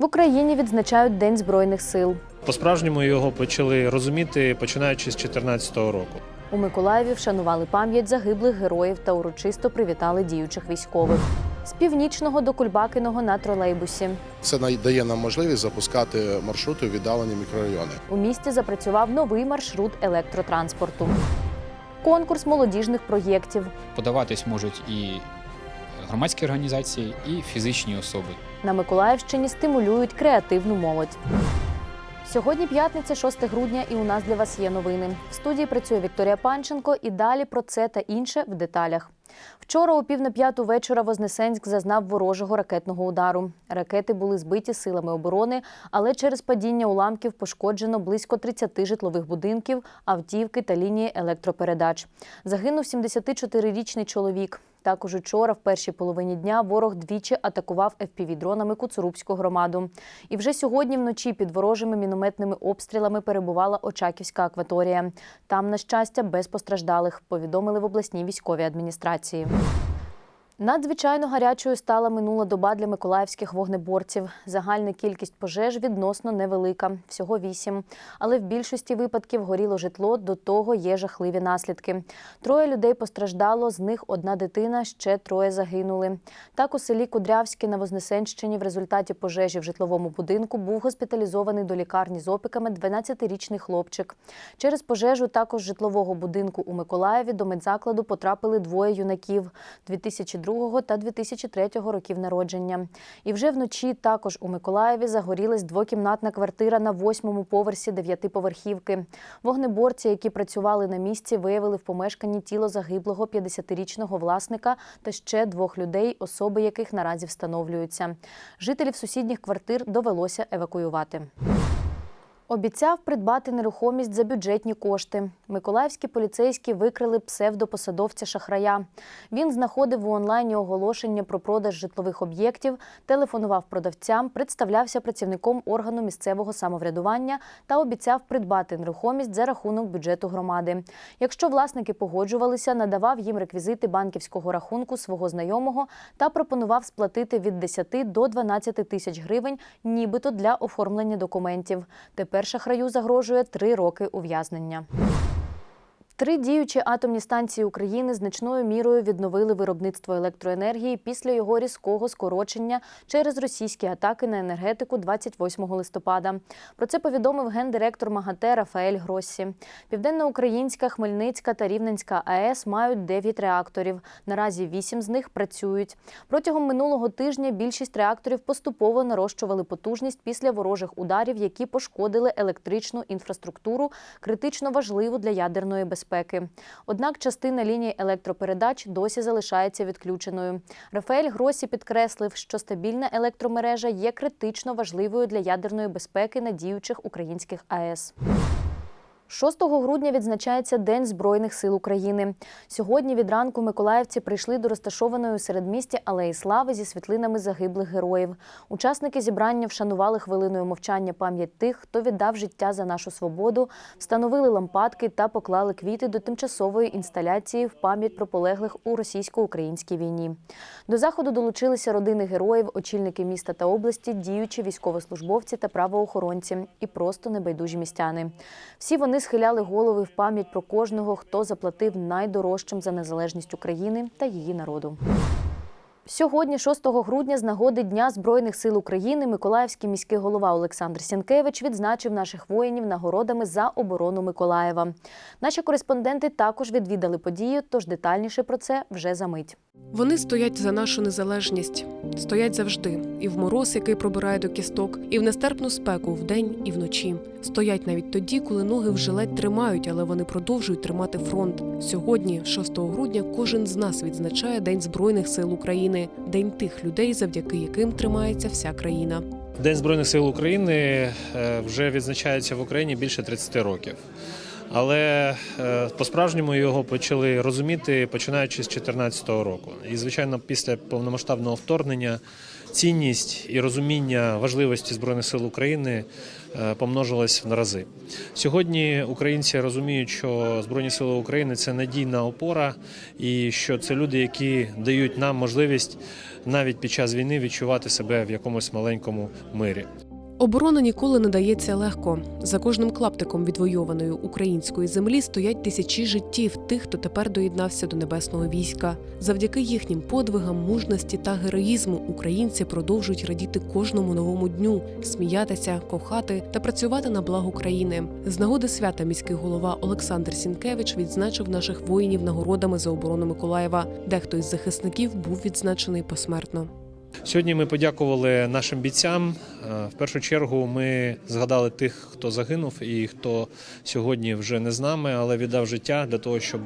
В Україні відзначають День Збройних сил. По-справжньому його почали розуміти починаючи з 2014 року. У Миколаєві вшанували пам'ять загиблих героїв та урочисто привітали діючих військових. З північного до Кульбакиного на тролейбусі. Це дає нам можливість запускати маршрути у віддалені мікрорайони. У місті запрацював новий маршрут електротранспорту. Конкурс молодіжних проєктів. Подаватись можуть і громадські організації, і фізичні особи. На Миколаївщині стимулюють креативну молодь. Сьогодні п'ятниця, 6 грудня, і у нас для вас є новини. В студії працює Вікторія Панченко. І далі про це та інше в деталях. Вчора о пів на п'яту вечора Вознесенськ зазнав ворожого ракетного удару. Ракети були збиті силами оборони, але через падіння уламків пошкоджено близько 30 житлових будинків, автівки та лінії електропередач. Загинув 74-річний чоловік. Також учора, в першій половині дня, ворог двічі атакував fpv дронами Куцурубську громаду. І вже сьогодні вночі під ворожими мінометними обстрілами перебувала Очаківська акваторія. Там, на щастя, без постраждалих, повідомили в обласній військовій адміністрації. Надзвичайно гарячою стала минула доба для миколаївських вогнеборців. Загальна кількість пожеж відносно невелика, всього вісім. Але в більшості випадків горіло житло, до того є жахливі наслідки. Троє людей постраждало, з них одна дитина, ще троє загинули. Так у селі Кудрявське на Вознесенщині в результаті пожежі в житловому будинку був госпіталізований до лікарні з опіками 12-річний хлопчик. Через пожежу також житлового будинку у Миколаєві до медзакладу потрапили двоє юнаків 2002 та 2003 років народження. І вже вночі також у Миколаєві загорілась двокімнатна квартира на восьмому поверсі дев'ятиповерхівки. Вогнеборці, які працювали на місці, виявили в помешканні тіло загиблого 50-річного власника та ще двох людей, особи яких наразі встановлюються. Жителів сусідніх квартир довелося евакуювати. Обіцяв придбати нерухомість за бюджетні кошти. Миколаївські поліцейські викрили псевдопосадовця шахрая. Він знаходив у онлайні оголошення про продаж житлових об'єктів, телефонував продавцям, представлявся працівником органу місцевого самоврядування та обіцяв придбати нерухомість за рахунок бюджету громади. Якщо власники погоджувалися, надавав їм реквізити банківського рахунку свого знайомого та пропонував сплатити від 10 до 12 тисяч гривень, нібито для оформлення документів. Тепер шахраю загрожує три роки ув'язнення. Три діючі атомні станції України значною мірою відновили виробництво електроенергії після його різкого скорочення через російські атаки на енергетику 28 листопада. Про це повідомив гендиректор МАГАТЕ Рафаель Гроссі. Південноукраїнська, Хмельницька та Рівненська АЕС мають 9 реакторів. Наразі 8 з них працюють. Протягом минулого тижня більшість реакторів поступово нарощували потужність після ворожих ударів, які пошкодили електричну інфраструктуру, критично важливу для ядерної безпеки. Однак частина лінії електропередач досі залишається відключеною. Рафаель Гросі підкреслив, що стабільна електромережа є критично важливою для ядерної безпеки на діючих українських АЕС. 6 грудня відзначається День Збройних сил України. Сьогодні від ранку миколаївці прийшли до розташованої у середмісті Алеї Слави зі світлинами загиблих героїв. Учасники зібрання вшанували хвилиною мовчання пам'ять тих, хто віддав життя за нашу свободу, встановили лампадки та поклали квіти до тимчасової інсталяції в пам'ять про полеглих у російсько-українській війні. До заходу долучилися родини героїв, очільники міста та області, діючі військовослужбовці та правоохоронці і просто небайдужі містяни. Всі вони схиляли голови в пам'ять про кожного, хто заплатив найдорожчим за незалежність України та її народу. Сьогодні, 6 грудня, з нагоди Дня Збройних сил України, Миколаївський міський голова Олександр Сінкевич відзначив наших воїнів нагородами за оборону Миколаєва. Наші кореспонденти також відвідали подію, тож детальніше про це вже за мить. Вони стоять за нашу незалежність, стоять завжди, і в мороз, який пробирає до кісток, і в нестерпну спеку вдень і вночі. Стоять навіть тоді, коли ноги вже ледь тримають, але вони продовжують тримати фронт. Сьогодні, 6 грудня, кожен з нас відзначає День Збройних сил України, день тих людей, завдяки яким тримається вся країна. День Збройних сил України е, вже відзначається в Україні більше 30 років. Але е, по-справжньому його почали розуміти починаючи з 2014 року. І, звичайно, після повномасштабного вторгнення цінність і розуміння важливості Збройних сил України е, помножилось в рази. Сьогодні українці розуміють, що Збройні сили України це надійна опора, і що це люди, які дають нам можливість навіть під час війни відчувати себе в якомусь маленькому мирі. Оборона ніколи не дається легко. За кожним клаптиком відвойованої української землі стоять тисячі життів тих, хто тепер доєднався до небесного війська. Завдяки їхнім подвигам, мужності та героїзму українці продовжують радіти кожному новому дню, сміятися, кохати та працювати на благо країни. З нагоди свята міський голова Олександр Сінкевич відзначив наших воїнів нагородами за оборону Миколаєва. Дехто із захисників був відзначений посмертно. Сьогодні ми подякували нашим бійцям. Е, В першу чергу ми згадали тих, хто загинув і хто сьогодні вже не з нами, але віддав життя для того, щоб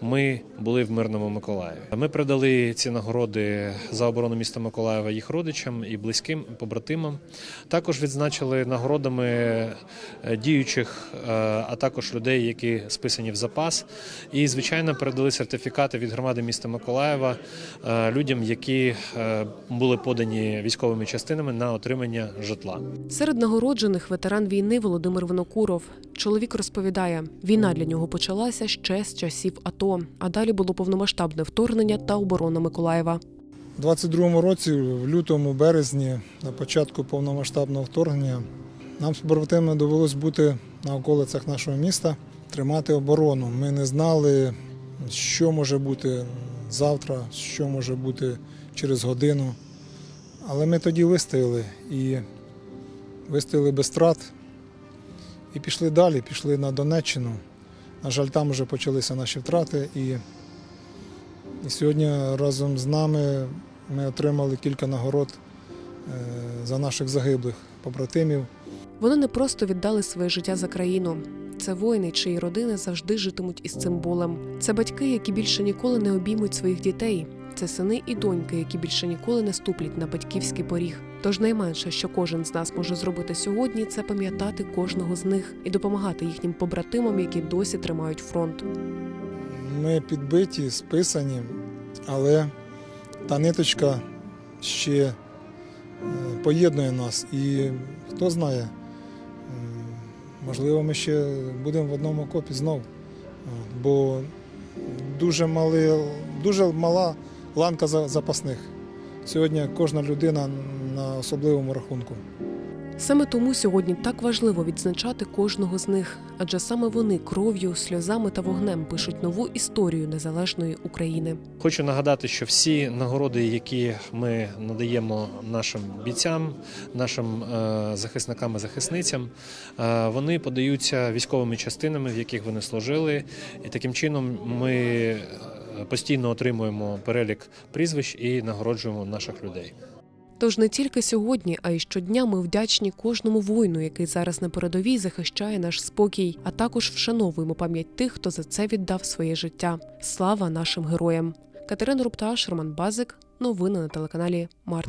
ми були в мирному Миколаєві. Ми передали ці нагороди за оборону міста Миколаєва їх родичам і близьким побратимам. Також відзначили нагородами е, діючих, е, а також людей, які списані в запас. І, звичайно, передали сертифікати від громади міста Миколаєва людям, які були подані військовими частинами на отримання житла. Серед нагороджених ветеран війни Володимир Винокуров. Чоловік розповідає, війна для нього почалася ще з часів АТО, а далі було повномасштабне вторгнення та оборона Миколаєва. У 22-му році, в лютому, березні, на початку повномасштабного вторгнення, нам з побратимами довелось бути на околицях нашого міста, тримати оборону. Ми не знали, що може бути завтра, що може бути через годину. Але ми тоді вистояли і вистояли без втрат і пішли далі, пішли на Донеччину. На жаль, там вже почалися наші втрати. І і сьогодні разом з нами ми отримали кілька нагород е, за наших загиблих побратимів. Вони не просто віддали своє життя за країну. Це воїни, чиї родини завжди житимуть із цим болем. Це батьки, які більше ніколи не обіймуть своїх дітей. Це сини і доньки, які більше ніколи не ступлять на батьківський поріг. Тож найменше, що кожен з нас може зробити сьогодні, це пам'ятати кожного з них і допомагати їхнім побратимам, які досі тримають фронт. Ми підбиті, списані, але та ниточка ще е, поєднує нас. І хто знає, можливо, ми ще будемо в одному окопі знову, Бо дуже, мали, дуже мала ланка за- запасних. Сьогодні кожна людина на особливому рахунку. Саме тому сьогодні так важливо відзначати кожного з них, адже саме вони кров'ю, сльозами та вогнем пишуть нову історію незалежної України. Хочу нагадати, що всі нагороди, які ми надаємо нашим бійцям, нашим е, захисникам і захисницям, е, вони подаються військовими частинами, в яких вони служили, і таким чином ми е, постійно отримуємо перелік прізвищ і нагороджуємо наших людей. Тож не тільки сьогодні, а й щодня ми вдячні кожному воїну, який зараз на передовій захищає наш спокій, а також вшановуємо пам'ять тих, хто за це віддав своє життя. Слава нашим героям! Катерина Рупташ, Роман Базик. Новини на телеканалі Март.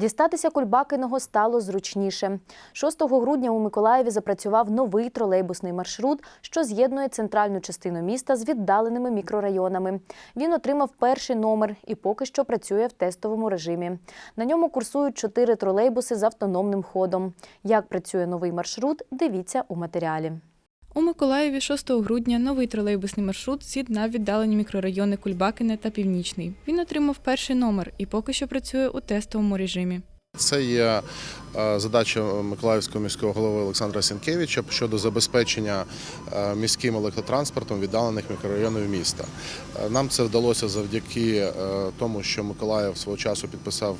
Дістатися Кульбакиного стало зручніше. 6 грудня у Миколаєві запрацював новий тролейбусний маршрут, що з'єднує центральну частину міста з віддаленими мікрорайонами. Він отримав перший номер і поки що працює в тестовому режимі. На ньому курсують чотири тролейбуси з автономним ходом. Як працює новий маршрут, дивіться у матеріалі. У Миколаєві 6 грудня новий тролейбусний маршрут з'єднав віддалені мікрорайони Кульбакине та Північний. Він отримав перший номер і поки що працює у тестовому режимі. Це є е, задача Миколаївського міського голови Олександра Сінкевича щодо забезпечення е, міським електротранспортом віддалених мікрорайонів міста. Е, Нам це вдалося завдяки тому, що Миколаїв свого часу підписав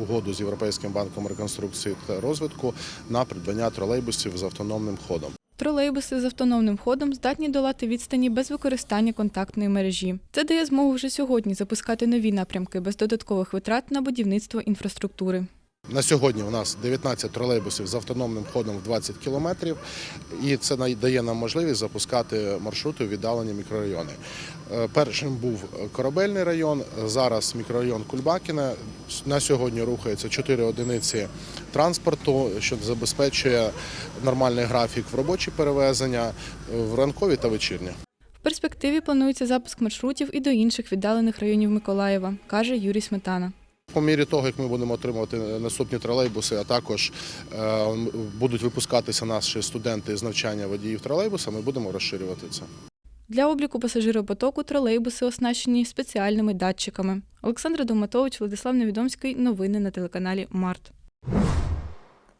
угоду з Європейським банком реконструкції та розвитку на придбання тролейбусів з автономним ходом. Тролейбуси з автономним ходом здатні долати відстані без використання контактної мережі. Це дає змогу вже сьогодні запускати нові напрямки без додаткових витрат на будівництво інфраструктури. На сьогодні у нас 19 тролейбусів з автономним ходом в 20 кілометрів, і це дає нам можливість запускати маршрути у віддалені мікрорайони. Е, Першим був корабельний район, зараз мікрорайон Кульбакіне. На сьогодні рухається 4 одиниці транспорту, що забезпечує нормальний графік в робочі перевезення, е, в ранкові та вечірні. В перспективі планується запуск маршрутів і до інших віддалених районів Миколаєва, каже Юрій Сметана. По мірі того, як ми будемо отримувати наступні тролейбуси, а також е, будуть випускатися наші студенти з навчання водіїв тролейбуса, ми будемо розширювати це. Для обліку пасажиропотоку тролейбуси оснащені спеціальними датчиками. Олександр Доматович, Владислав Невідомський. Новини на телеканалі Март.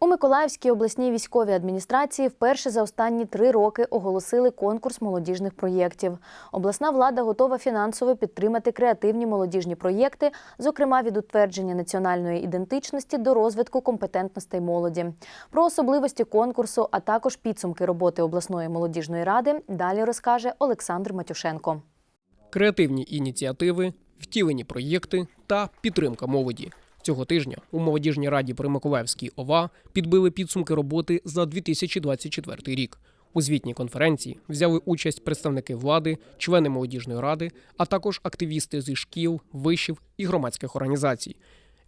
У Миколаївській обласній військовій адміністрації вперше за останні три роки оголосили конкурс молодіжних проєктів. Обласна влада готова фінансово підтримати креативні молодіжні проєкти, зокрема від утвердження національної ідентичності до розвитку компетентностей молоді. Про особливості конкурсу, а також підсумки роботи обласної молодіжної ради далі розкаже Олександр Матюшенко. креативні ініціативи, втілені проєкти та підтримка молоді. Цього тижня у молодіжній раді при Миколаївській ОВА підбили підсумки роботи за 2024 рік. У звітній конференції взяли участь представники влади, члени молодіжної ради, а також активісти зі шкіл, вишів і громадських організацій.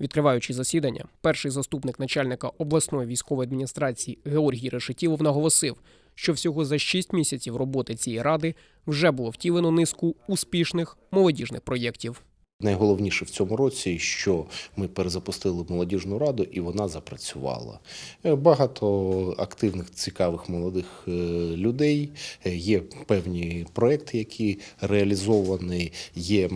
Відкриваючи засідання, перший заступник начальника обласної військової адміністрації Георгій Решетілов наголосив, що всього за 6 місяців роботи цієї ради вже було втілено низку успішних молодіжних проєктів. Найголовніше в цьому році, що ми перезапустили молодіжну раду, і вона запрацювала. Е, Багато активних, цікавих молодих е, людей. Е, Є певні проекти, які реалізовані. Є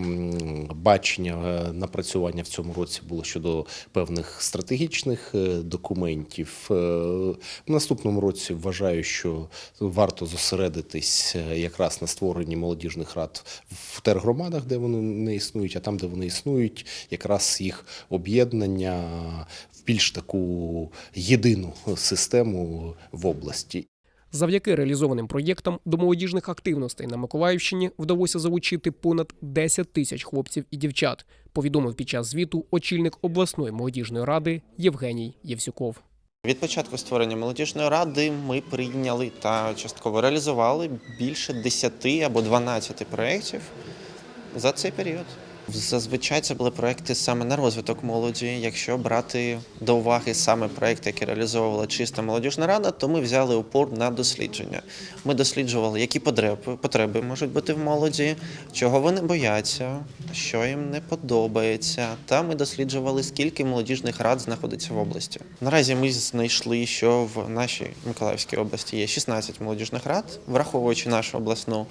бачення напрацювання в цьому році було щодо певних стратегічних документів. В наступному році вважаю, що варто зосередитись якраз на створенні молодіжних рад в тергромадах, де вони не існують, а там, де вони існують, якраз їх об'єднання в більш таку єдину систему в області. Завдяки реалізованим проєктам до молодіжних активностей на Миколаївщині вдалося залучити понад 10 тисяч хлопців і дівчат. Повідомив під час звіту очільник обласної молодіжної ради Євгеній Євсюков. Від початку створення молодіжної ради ми прийняли та частково реалізували більше 10 або 12 проєктів за цей період. Зазвичай це були проекти саме на розвиток молоді. Якщо брати до уваги саме проекти, які реалізовувала чиста молодіжна рада, то ми взяли упор на дослідження. Ми досліджували, які потреби, потреби можуть бути в молоді, чого вони бояться, що їм не подобається. Та ми досліджували, скільки молодіжних рад знаходиться в області. Наразі ми знайшли, що в нашій Миколаївській області є 16 молодіжних рад, враховуючи нашу обласну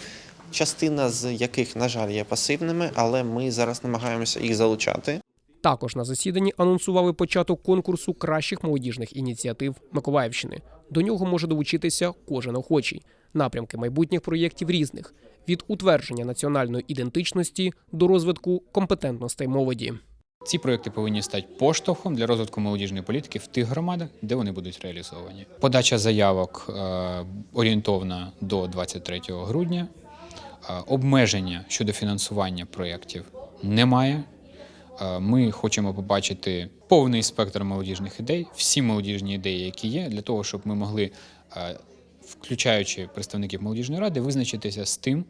частина з яких, на жаль, є пасивними, але ми зараз намагаємося їх залучати. Також на засіданні анонсували початок конкурсу кращих молодіжних ініціатив Миколаївщини. До нього може долучитися кожен охочий. Напрямки майбутніх проєктів різних від утвердження національної ідентичності до розвитку компетентностей молоді. Ці проекти повинні стати поштовхом для розвитку молодіжної політики в тих громадах, де вони будуть реалізовані. Подача заявок е, орієнтовна до 23 грудня. Е, Обмеження щодо фінансування проєктів немає. Е, Ми хочемо побачити повний спектр молодіжних ідей, всі молодіжні ідеї, які є, для того, щоб ми могли, е, включаючи представників молодіжної ради, визначитися з тим,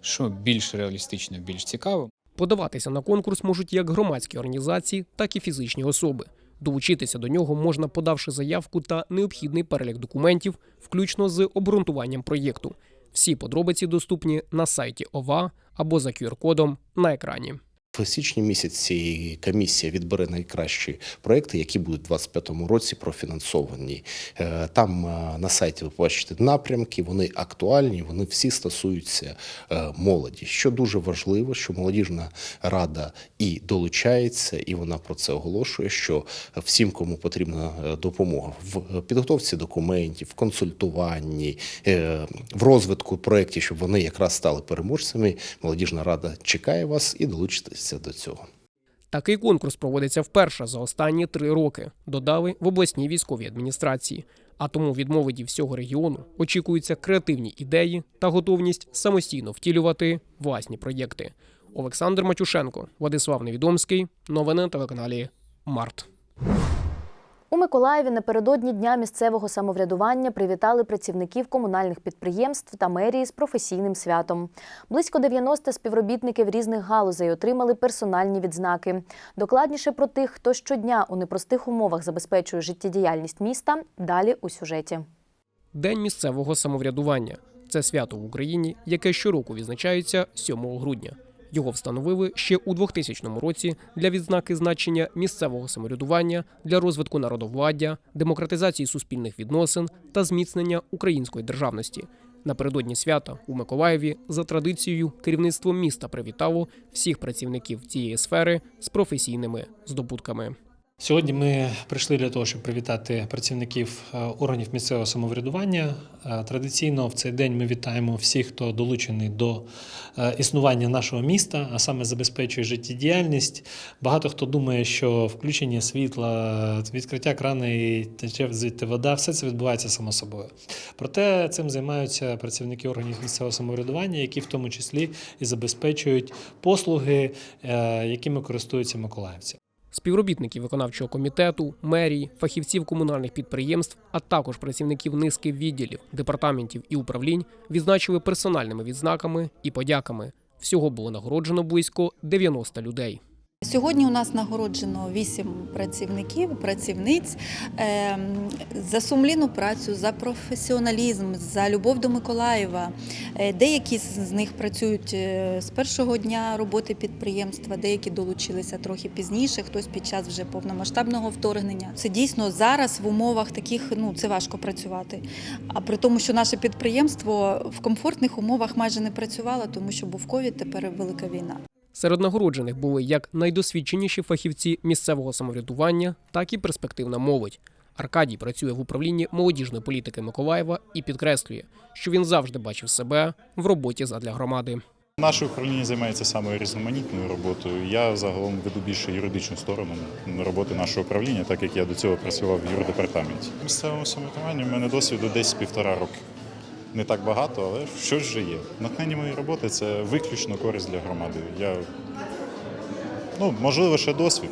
що більш реалістично, більш цікаво. Подаватися на конкурс можуть як громадські організації, так і фізичні особи. Долучитися до нього можна, подавши заявку та необхідний перелік документів, включно з обґрунтуванням проєкту. Всі подробиці доступні на сайті ОВА або за QR-кодом на екрані. В січні місяці комісія відбере найкращі проекти, які будуть у 2025 році профінансовані. Е, Там е, на сайті ви бачите напрямки, вони актуальні, вони всі стосуються е, молоді. Що дуже важливо, що молодіжна рада і долучається, і вона про це оголошує. Що всім, кому потрібна допомога в підготовці документів, в консультуванні, в розвитку проєктів, щоб вони якраз стали переможцями. Молодіжна рада чекає вас і долучитеся до цього. Такий конкурс проводиться вперше за останні три роки, додали в обласній військовій адміністрації. А тому від молоді всього регіону очікуються креативні ідеї та готовність самостійно втілювати власні проєкти. Олександр Матюшенко, Владислав Невідомський. Новини на телеканалі Март. У Миколаєві напередодні дня місцевого самоврядування привітали працівників комунальних підприємств та мерії з професійним святом. Близько 90 співробітників різних галузей отримали персональні відзнаки. Докладніше про тих, хто щодня у непростих умовах забезпечує життєдіяльність міста. Далі у сюжеті. День місцевого самоврядування Це свято в Україні, яке щороку відзначається 7 грудня. Його встановили ще у 2000 році для відзнаки значення місцевого самоврядування для розвитку народовладдя, демократизації суспільних відносин та зміцнення української державності. Напередодні свята у Миколаєві за традицією керівництво міста привітало всіх працівників цієї сфери з професійними здобутками. Сьогодні ми прийшли для того, щоб привітати працівників е, органів місцевого самоврядування. Е, Традиційно в цей день ми вітаємо всіх, хто долучений до е, існування нашого міста, а саме забезпечує життєдіяльність. Багато хто думає, що включення світла, відкриття крана і тече звідти вода, все це відбувається само собою. Проте цим займаються працівники органів місцевого самоврядування, які в тому числі і забезпечують послуги, якими користуються миколаївці. Співробітників виконавчого комітету, мерії, фахівців комунальних підприємств, а також працівників низки відділів, департаментів і управлінь відзначили персональними відзнаками і подяками. Всього було нагороджено близько 90 людей. Сьогодні у нас нагороджено вісім працівників, працівниць ем, за сумлінну працю, за професіоналізм, за любов до Миколаєва. Е, Деякі з них працюють е, з першого дня роботи підприємства, деякі долучилися трохи пізніше, хтось під час вже повномасштабного вторгнення. Це дійсно зараз в умовах таких ну це важко працювати. А при тому, що наше підприємство в комфортних умовах майже не працювало, тому що був ковід, тепер велика війна. Серед нагороджених були як найдосвідченіші фахівці місцевого самоврядування, так і перспективна молодь. Аркадій працює в управлінні молодіжної політики Миколаєва і підкреслює, що він завжди бачив себе в роботі задля громади. Наше управління займається саме різноманітною роботою. Я загалом веду більше юридичну сторону роботи нашого управління, так як я до цього працював в юрдепартаменті. Місцевому самоврядуванні в мене досвіду десь півтора роки. Не так багато, але щось вже є. Натхнення моєї роботи це виключно користь для громади. Я, ну, можливо, ще досвід,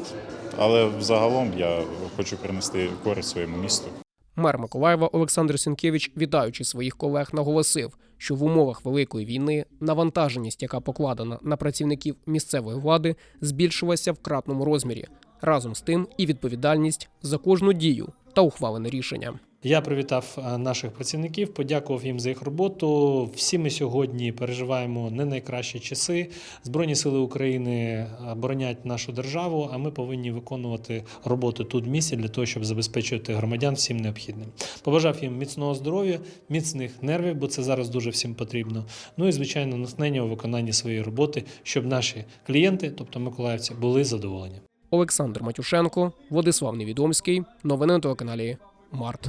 але загалом я хочу принести користь своєму місту. Мер Миколаєва Олександр Сінкевич, вітаючи своїх колег, наголосив, що в умовах великої війни навантаженість, яка покладена на працівників місцевої влади, збільшилася в кратному розмірі. Разом з тим і відповідальність за кожну дію та ухвалене рішення. Я привітав е, наших працівників, подякував їм за їх роботу. Всі ми сьогодні переживаємо не найкращі часи. Збройні сили України е, боронять нашу державу, а ми повинні виконувати роботу тут в місті для того, щоб забезпечувати громадян всім необхідним. Побажав їм міцного здоров'я, міцних нервів, бо це зараз дуже всім потрібно. Ну і звичайно, натхнення у виконанні своєї роботи, щоб наші клієнти, тобто миколаївці, були задоволені. Олександр Матюшенко, Владислав Невідомський. Новини на телеканалі Март.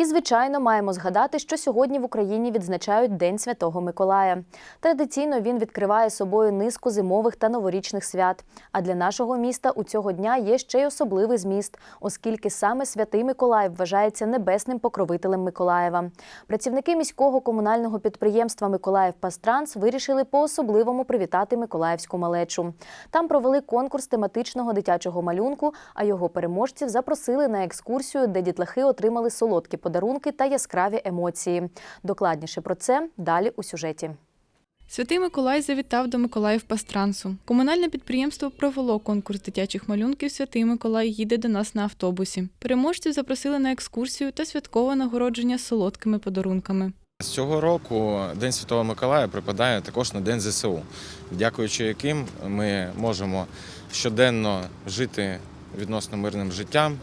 І, звичайно, маємо згадати, що сьогодні в Україні відзначають День Святого Миколая. Традиційно він відкриває собою низку зимових та новорічних свят. А для нашого міста у цього дня є ще й особливий зміст, оскільки саме святий Миколай вважається небесним покровителем Миколаєва. Працівники міського комунального підприємства Миколаїв Пастранс вирішили по-особливому привітати миколаївську малечу. Там провели конкурс тематичного дитячого малюнку, а його переможців запросили на екскурсію, де дітлахи отримали солодкі подарунки та яскраві емоції. Докладніше про це далі у сюжеті. Святий Миколай завітав до Миколаїв Пастрансу. Комунальне підприємство провело конкурс дитячих малюнків Святий Миколай їде до нас на автобусі. Переможців запросили на екскурсію та святкове нагородження солодкими подарунками. З цього року День Святого Миколая припадає також на День ЗСУ, дякуючи яким ми можемо щоденно жити відносно мирним життям.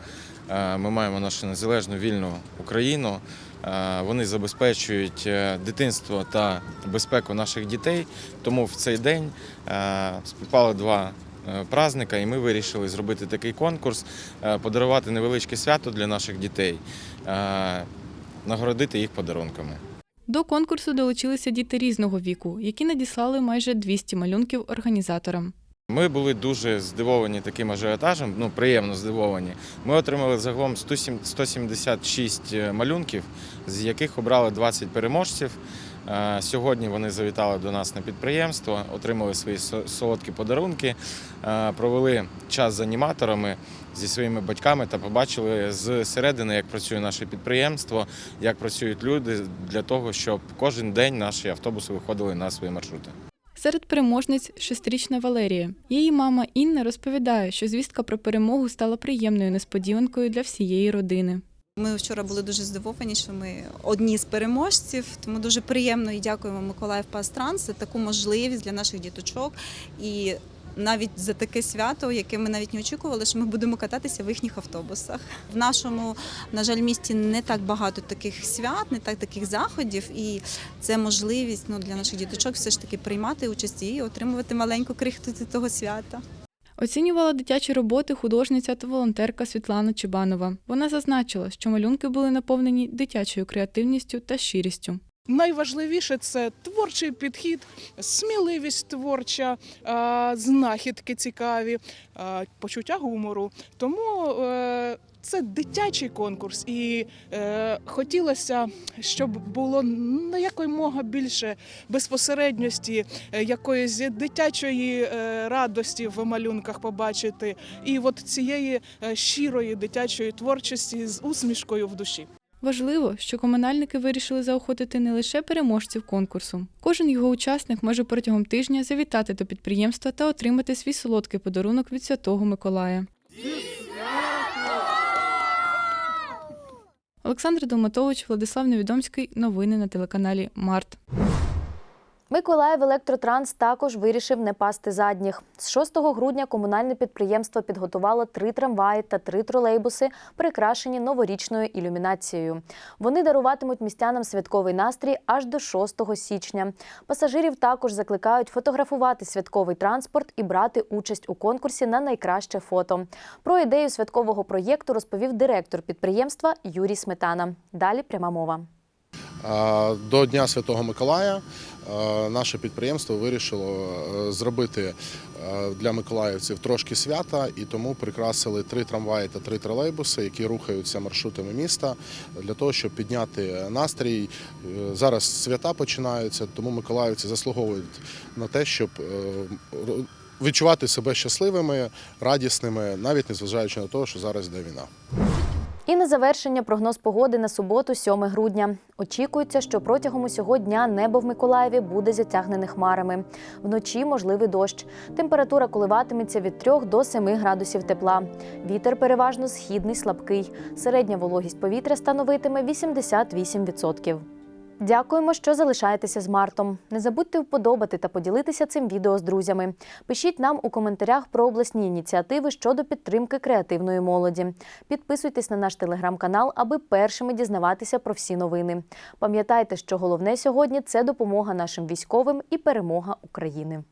Е, Ми маємо нашу незалежну вільну Україну. Е, Вони забезпечують е, дитинство та безпеку наших дітей. Тому в цей день е, два праздника, і ми вирішили зробити такий конкурс, подарувати невеличке свято для наших дітей, нагородити їх подарунками. До конкурсу долучилися діти різного віку, які надіслали майже 200 малюнків організаторам. Ми були дуже здивовані таким ажіотажем, ну приємно здивовані. Ми отримали загалом 107 176 малюнків, з яких обрали 20 переможців. Е, Сьогодні вони завітали до нас на підприємство, отримали свої солодкі подарунки, е, провели час з аніматорами зі своїми батьками та побачили зсередини, як працює наше підприємство, як працюють люди для того, щоб кожен день наші автобуси виходили на свої маршрути. Серед переможниць шестирічна Валерія. Її мама Інна розповідає, що звістка про перемогу стала приємною несподіванкою для всієї родини. Ми вчора були дуже здивовані, що ми одні з переможців. Тому дуже приємно і дякуємо Миколаїв Пастранс за таку можливість для наших діточок. І навіть за таке свято, яке ми навіть не очікували, що ми будемо кататися в їхніх автобусах. В нашому, на жаль, місті не так багато таких свят, не так таких заходів, і це можливість ну, для наших діточок все ж таки приймати участь і отримувати маленьку крихту того свята. Оцінювала дитячі роботи художниця та волонтерка Світлана Чубанова. Вона зазначила, що малюнки були наповнені дитячою креативністю та щирістю. Найважливіше це творчий підхід, сміливість творча, знахідки цікаві, почуття гумору. Тому е, це дитячий конкурс, і е, хотілося, щоб було на якомога більше безпосередньості, е, якоїсь дитячої радості в малюнках побачити, і от цієї щирої дитячої творчості з усмішкою в душі. Важливо, що комунальники вирішили заохотити не лише переможців конкурсу. Кожен його учасник може протягом тижня завітати до підприємства та отримати свій солодкий подарунок від Святого Миколая. Олександр Долматович, Владислав Невідомський. Новини на телеканалі Март. Миколаїв Електротранс також вирішив не пасти задніх. З 6 грудня комунальне підприємство підготувало три трамваї та три тролейбуси, прикрашені новорічною ілюмінацією. Вони даруватимуть містянам святковий настрій аж до 6 січня. Пасажирів також закликають фотографувати святковий транспорт і брати участь у конкурсі на найкраще фото. Про ідею святкового проєкту розповів директор підприємства Юрій Сметана. Далі пряма мова. До Дня Святого Миколая наше підприємство вирішило е, зробити е, для миколаївців трошки свята і тому прикрасили три трамваї та три тролейбуси, які рухаються маршрутами міста для того, щоб підняти настрій. Е, Зараз свята починаються, тому миколаївці заслуговують на те, щоб е, відчувати себе щасливими, радісними, навіть незважаючи на те, що зараз йде війна. І на завершення прогноз погоди на суботу, 7 грудня. Очікується, що протягом усього дня небо в Миколаєві буде затягнене хмарами. Вночі можливий дощ. Температура коливатиметься від 3 до 7 градусів тепла. Вітер переважно східний слабкий. Середня вологість повітря становитиме 88%. Дякуємо, що залишаєтеся з Мартом. Не забудьте вподобати та поділитися цим відео з друзями. Пишіть нам у коментарях про обласні ініціативи щодо підтримки креативної молоді. Підписуйтесь на наш телеграм-канал, аби першими дізнаватися про всі новини. Пам'ятайте, що головне сьогодні це допомога нашим військовим і перемога України.